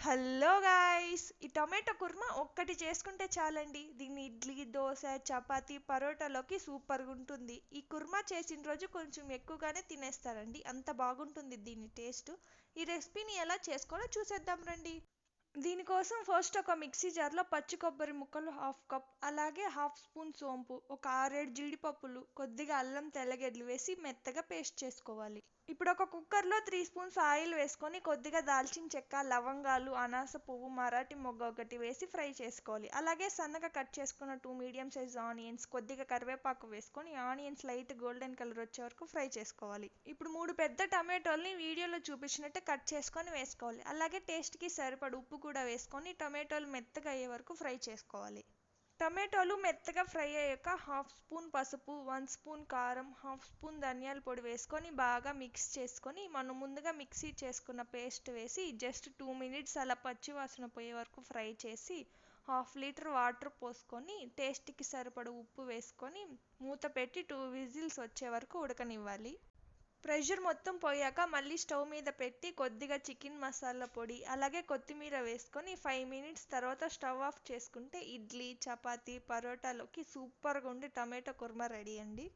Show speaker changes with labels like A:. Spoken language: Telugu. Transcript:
A: హలో గాయ్స్ ఈ టొమాటో కుర్మా ఒక్కటి చేసుకుంటే చాలండి. దీన్ని ఇడ్లీ దోశ చపాతీ పరోటాలోకి సూపర్గా ఉంటుంది. ఈ కుర్మా చేసిన రోజు కొంచెం ఎక్కువగానే తినేస్తారండి. అంత బాగుంటుంది దీని టేస్ట్. ఈ రెసిపీని ఎలా చేసుకోవాలో చూసేద్దాం రండి. దీనికోసం ఫస్ట్ ఒక మిక్సీ జార్లో పచ్చి కొబ్బరి ముక్కలు హాఫ్ కప్ అలాగే హాఫ్ స్పూన్ సోంపు ఒక ఆరేడు జీడిపప్పులు కొద్దిగా అల్లం తెల్లగెడ్లు వేసి మెత్తగా పేస్ట్ చేసుకోవాలి. ఇప్పుడు ఒక కుక్కర్లో త్రీ స్పూన్స్ ఆయిల్ వేసుకొని కొద్దిగా దాల్చిన చెక్క లవంగాలు అనాస పువ్వు మరాఠీ మొగ్గ ఒకటి వేసి ఫ్రై చేసుకోవాలి. అలాగే సన్నగా కట్ చేసుకున్న టూ మీడియం సైజ్ ఆనియన్స్ కొద్దిగా కరివేపాకు వేసుకొని ఆనియన్స్ లైట్ గోల్డెన్ కలర్ వచ్చే వరకు ఫ్రై చేసుకోవాలి. ఇప్పుడు మూడు పెద్ద టమాటోల్ని వీడియోలో చూపించినట్టు కట్ చేసుకొని వేసుకోవాలి. అలాగే టేస్ట్కి సరిపడ ఉప్పు కూడా వేసుకొని టమాటోలు మెత్తగా అయ్యే వరకు ఫ్రై చేసుకోవాలి. టమాటోలు మెత్తగా ఫ్రై అయ్యాక హాఫ్ స్పూన్ పసుపు వన్ స్పూన్ కారం హాఫ్ స్పూన్ ధనియాల పొడి వేసుకొని బాగా మిక్స్ చేసుకొని మనం ముందుగా మిక్సీ చేసుకున్న పేస్ట్ వేసి జస్ట్ టూ మినిట్స్ అలా పచ్చి వాసన పోయే వరకు ఫ్రై చేసి హాఫ్ లీటర్ వాటర్ పోసుకొని టేస్ట్కి సరిపడ ఉప్పు వేసుకొని మూత పెట్టి టూ విజిల్స్ వచ్చే వరకు ఉడకనివ్వాలి. ప్రెషర్ మొత్తం పోయాక మళ్ళీ స్టవ్ మీద పెట్టి కొద్దిగా చికెన్ మసాలా పొడి అలాగే కొత్తిమీర వేసుకొని ఫైవ్ మినిట్స్ తర్వాత స్టవ్ ఆఫ్ చేసుకుంటే ఇడ్లీ చపాతీ పరోటాలోకి సూపర్గా ఉండి టమాటో కుర్మా రెడీ అండి.